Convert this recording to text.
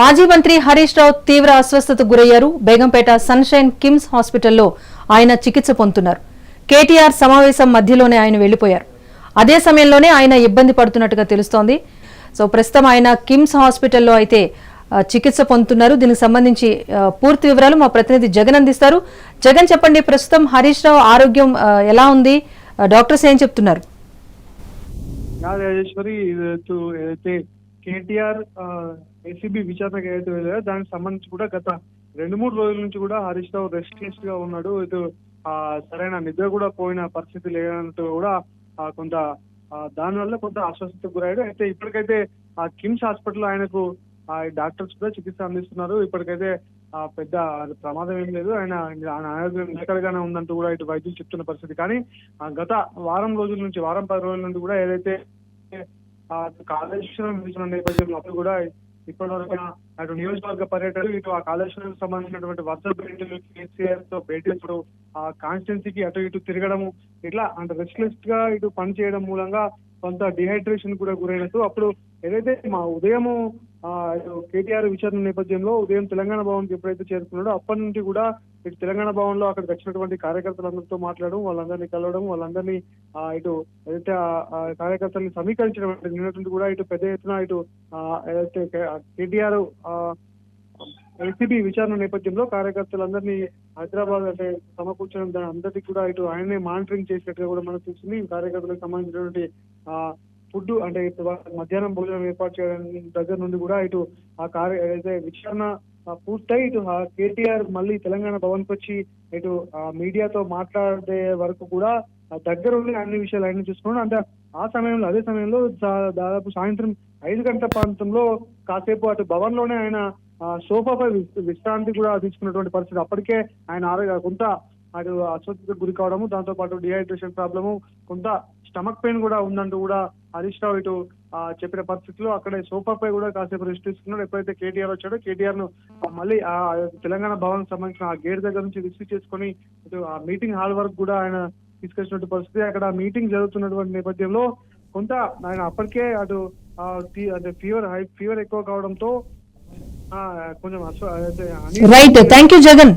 మాజీ మంత్రి హరీష్ రావు తీవ్ర అస్వస్థతకు గురయ్యారు. బేగంపేట సన్షైన్ కిమ్స్ హాస్పిటల్లో ఆయన చికిత్స పొందుతున్నారు. కేటీఆర్ సమావేశం మధ్యలోనే ఆయన వెళ్ళిపోయారు అదే సమయంలోనే ఆయన ఇబ్బంది పడుతున్నట్టుగా తెలుస్తోంది. సో ప్రస్తుతం ఆయన కిమ్స్ హాస్పిటల్లో అయితే చికిత్స పొందుతున్నారు. దీనికి సంబంధించి పూర్తి వివరాలు మా ప్రతినిధి జగన్ అందిస్తారు. జగన్ చెప్పండి ప్రస్తుతం హరీష్ రావు ఆరోగ్యం ఎలా ఉంది? డాక్టర్స్ ఏం చెప్తున్నారు? ఏదైతే కేటీఆర్ ఏసీబీ విచారణకు ఏదైతే వెళ్ళారో దానికి సంబంధించి కూడా గత రెండు మూడు రోజుల నుంచి కూడా హరీష్ రావు రెస్ట్లెస్గా ఉన్నాడు. ఇటు ఆ, సరైన నిద్ర కూడా పోయిన పరిస్థితి లేదన్నట్టు కూడా ఆ, కొంత దాని దానివల్ల కొంత అస్వస్థతకు గురయ్యాడు. అయితే ఇప్పటికైతే ఆ కిమ్స్ హాస్పిటల్ ఆయనకు ఆ డాక్టర్స్ కూడా చికిత్స అందిస్తున్నారు. ఇప్పటికైతే ఆ పెద్ద ప్రమాదం ఏం లేదు. ఆయన ఆయన ఆరోగ్యం నిలకడగానే ఉందంటూ కూడా ఇటు వైద్యులు చెప్తున్న పరిస్థితి. కానీ ఆ గత వారం రోజుల నుంచి వారం పది రోజుల నుండి కూడా ఏదైతే కాళేశ్వరం విషయం నేపథ్యంలో అప్పుడు కూడా ఇప్పటి వరకు అటు నియోజకవర్గ పర్యటనలు ఇటు ఆ కాళేశ్వరం సంబంధించినటువంటి వరుస భేటీలు కేసీఆర్తో భేటించడం ఆ కాన్స్టిట్యున్సీకి అటు ఇటు తిరగడము ఇట్లా అంటే రెస్ట్లెస్గా ఇటు పని చేయడం మూలంగా కొంత డిహైడ్రేషన్ కూడా గురైనట్టు అప్పుడు ఏదైతే మా ఉదయము కేటీఆర్ విచారణ నేపథ్యంలో ఉదయం తెలంగాణ భవన్కి ఎప్పుడైతే చేరుకున్నాడో అప్పటి నుంచి కూడా ఇటు తెలంగాణ భవన్లో అక్కడికి వచ్చినటువంటి కార్యకర్తలందరితో మాట్లాడడం వాళ్ళందరినీ కలవడం వాళ్ళందరినీ ఆ, ఇటు ఏదైతే కార్యకర్తల్ని సమీకరించడం నిన్నటువంటి కూడా ఇటు పెద్ద ఎత్తున ఇటు ఏదైతే కేటీఆర్ ఎల్సిబి విచారణ నేపథ్యంలో కార్యకర్తలందరినీ హైదరాబాద్ అంటే సమకూర్చడం దాని అందరికీ కూడా ఇటు ఆయనే మానిటరింగ్ చేసినట్టుగా కూడా మనకు తెలిసింది. కార్యకర్తలకు సంబంధించినటువంటి ఆ ఫుడ్ అంటే ఇప్పుడు మధ్యాహ్నం భోజనం ఏర్పాటు చేయడానికి దగ్గర నుండి కూడా ఇటు ఆ కార్య ఏదైతే విచారణ పూర్తయి ఇటు కేటీఆర్ మళ్ళీ తెలంగాణ భవన్కి వచ్చి ఇటు ఆ మీడియాతో మాట్లాడే వరకు కూడా దగ్గర ఉండి అన్ని విషయాలు అన్ని చూసుకున్నాడు. అంటే ఆ సమయంలో అదే సమయంలో దాదాపు సాయంత్రం ఐదు గంటల ప్రాంతంలో కాసేపు అటు భవన్లోనే ఆయన సోఫాపై విశ్రాంతి కూడా తీసుకున్నటువంటి పరిస్థితి అప్పటికే ఆయన ఆరోగ్య కొంత అటు అస్వస్థతకు గురి కావడము దాంతో పాటు డిహైడ్రేషన్ ప్రాబ్లము కొంత స్టమక్ పెయిన్ కూడా ఉందంటూ కూడా హరీష్ రావు ఇటు ఆ, చెప్పిన పరిస్థితిలో అక్కడే సోఫాపై కూడా కాసేపు రెస్ట్ తీసుకున్నాడు. ఎప్పుడైతే కేటీఆర్ వచ్చాడో కేటీఆర్ను మళ్ళీ ఆ తెలంగాణ భవన్ సంబంధించిన ఆ గేట్ దగ్గర నుంచి రిసీవ్ చేసుకొని ఇటు ఆ మీటింగ్ హాల్ వరకు కూడా ఆయన తీసుకొచ్చినటువంటి పరిస్థితి. అక్కడ మీటింగ్ జరుగుతున్నటువంటి నేపథ్యంలో కొంత ఆయన అప్పటికే అటు అంటే ఫీవర్ హై ఫీవర్ ఎక్కువ కావడంతో కొంచెం రైట్ థ్యాంక్ యూ జగన్